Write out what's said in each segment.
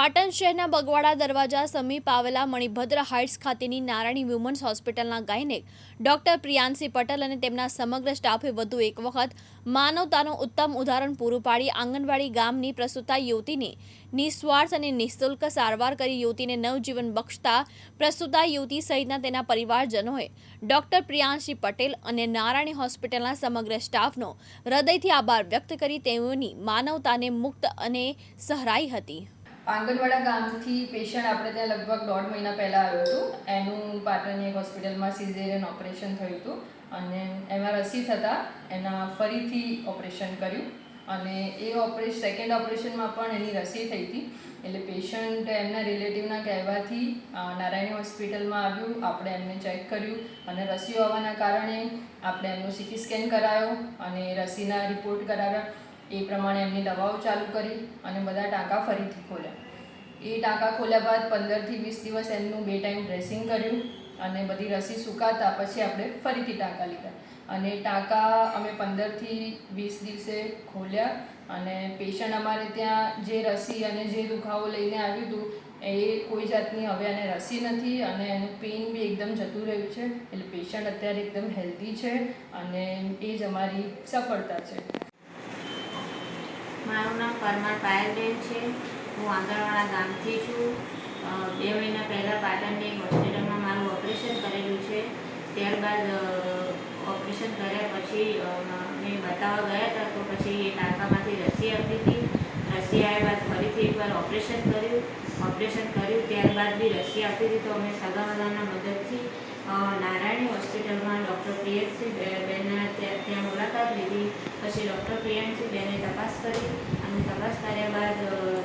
પાટણ શહેરના બગવાડા દરવાજા સમીપ આવેલા મણિભદ્ર હાઇટ્સ ખાતેની નારાયણી વુમન્સ હોસ્પિટલના ગાયનેક ડોક્ટર પ્રિયાંશી પટેલ અને તેમના સમગ્ર સ્ટાફે વધુ એક વખત માનવતાનું ઉત્તમ ઉદાહરણ પૂરું પાડી આંગણવાડી ગામની પ્રસૂતા યુવતીની નિસ્વાર્થ અને નિઃશુલ્ક સારવાર કરી યુવતીને નવજીવન બક્ષતા પ્રસૂતા યુવતી સહિતના તેના પરિવારજનોએ ડોક્ટર પ્રિયાંશી પટેલ અને નારાયણી હોસ્પિટલના સમગ્ર સ્ટાફનો હૃદયથી આભાર વ્યક્ત કરી તેઓની માનવતાને મુક્ત અને સહરાઈ હતી. આંગણવાડા ગામથી પેશન્ટ આપણે ત્યાં લગભગ દોઢ મહિના પહેલાં આવ્યું હતું. એનું પાટણની એક હોસ્પિટલમાં સિઝેરિયન ઓપરેશન થયું હતું અને એમાં રસી થતાં એના ફરીથી ઓપરેશન કર્યું અને એ ઓપરેશન સેકન્ડ ઓપરેશનમાં પણ એની રસી થઈ હતી. એટલે પેશન્ટ એમના રિલેટિવના કહેવાથી નારાયણ નારાયણી હોસ્પિટલમાં આવ્યું, આપણે એમને ચેક કર્યું અને રસી હોવાના કારણે આપણે એમનું સીટી સ્કેન કરાયો અને રસીના રિપોર્ટ કરાવ્યા. એ પ્રમાણે એમની દવાઓ ચાલુ કરી અને બધા ટાંકા ફરીથી ખોલ્યા. એ ટાંકા ખોલ્યા બાદ પંદરથી વીસ દિવસ એમનું બે ટાઈમ ડ્રેસિંગ કર્યું અને બધી રસી સુકાતા પછી આપણે ફરીથી ટાંકા લીધા. અને ટાંકા અમે પંદરથી વીસ દિવસે ખોલ્યા અને પેશન્ટ અમારે ત્યાં જે રસી અને જે દુખાવો લઈને આવ્યું હતું, એ કોઈ જાતની હવે એને રસી નથી અને એનું પેઇન બી એકદમ જતું રહ્યું છે. એટલે પેશન્ટ અત્યારે એકદમ હેલ્ધી છે અને એ જ અમારી સફળતા છે. મારું નામ પરમાર પાયલબેન છે. હું આંગણવાડા ગામથી છું. બે મહિના પહેલાં પાટણની એક હોસ્પિટલમાં મારું ઓપરેશન કરેલું છે. ત્યારબાદ ઓપરેશન કર્યા પછી મેં બતાવવા ગયા હતા તો પછી એ ટાંકામાંથી રસી આપી હતી. રસી આવ્યા બાદ ફરીથી એકવાર ઓપરેશન કર્યું. ઓપરેશન કર્યું, ત્યારબાદ બી રસી આપી હતી તો અમે સગાવાલાના મદદથી નારાયણી હોસ્પિટલમાં ડૉક્ટર પ્રિયંશી બે- બેનના ત્યાં મુલાકાત લીધી. પછી ડૉક્ટર પ્રિયંશી બેને તપાસ કરી. અને તપાસ કર્યા બાદ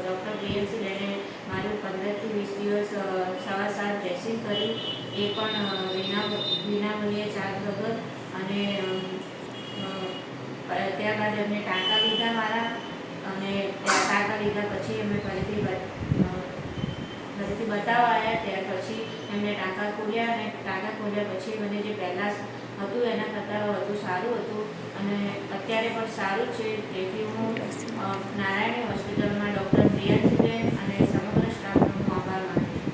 ડૉક્ટર પ્રિયંશી બેને મારું પંદરથી વીસ દિવસ અ, સવા સાત ડ્રેસિંગ કર્યું એ પણ વિના વિના મૂલ્યે ચાર્જ વગર અને ત્યારબાદ એમને ટાંકા લીધા મારા અને ટાંકા લીધા પછી અમે ફરીથી ફરીથી બતાવવા આવ્યા. ત્યાર પછી એમને ટાંકા ખોલ્યા અને ટાંકા ખોલ્યા પછી મને જે પહેલાં હતું એના કરતાં વધુ સારું હતું. અને અત્યારે પણ સારું છે. તેથી હું નારાયણી હોસ્પિટલમાં ડૉક્ટર પ્રિયાંશીબેન અને સમગ્ર સ્ટાફનો હું આભાર માનું છું